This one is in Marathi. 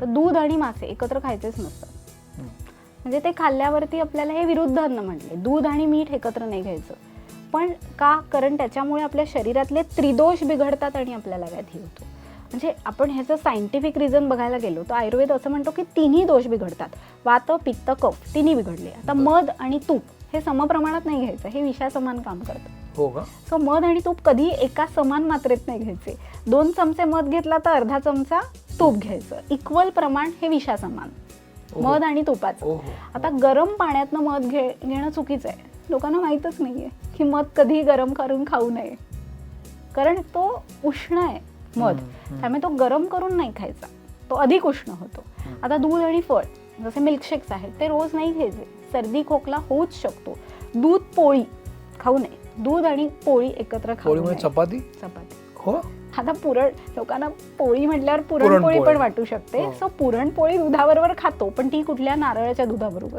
तर दूध आणि मासे एकत्र खायचेच नसतात. म्हणजे ते खाल्ल्यावरती आपल्याला हे विरुद्ध अन्न म्हटले दूध आणि मीठ एकत्र नाही घ्यायचं. पण का? कारण त्याच्यामुळे आपल्या शरीरातले त्रिदोष बिघडतात आणि आपल्याला व्याधी होतो. म्हणजे आपण ह्याचं सायंटिफिक रिझन बघायला गेलो तर आयुर्वेद असं म्हणतो की तिन्ही दोष बिघडतात. वात पित्त कफ तिन्ही बिघडले. आता मध आणि तूप हे समप्रमाणात नाही घ्यायचं. हे विषासमान काम करतं. हो का? सो मध आणि तूप कधी एका समान मात्रेत नाही घ्यायचे. दोन चमचे मध घेतला तर अर्धा चमचा तूप घ्यायचं. इक्वल प्रमाण हे विषासमान. मध आणि तुपाचं. आता गरम पाण्यातनं मध घे घेणं चुकीचं आहे. लोकांना माहीतच नाहीये की मध कधी गरम करून खाऊ नये. कारण तो उष्ण आहे मध. त्यामुळे तो गरम करून नाही खायचा. तो अधिक उष्ण होतो. आता दूध आणि फळ जसे मिल्कशेक्स आहेत ते रोज नाही घ्यायचे. सर्दी खोकला होऊच शकतो. दूध पोळी खाऊ नये. दूध आणि पोळी एकत्र खाऊ चपाती? चपाती. हो? आता पुरण लोकांना पोळी म्हटल्यावर पुरणपोळी. पण वाटू शकते हो. सो पुरणपोळी दुधाबरोबर खातो पण ती कुठल्या नारळाच्या दुधाबरोबर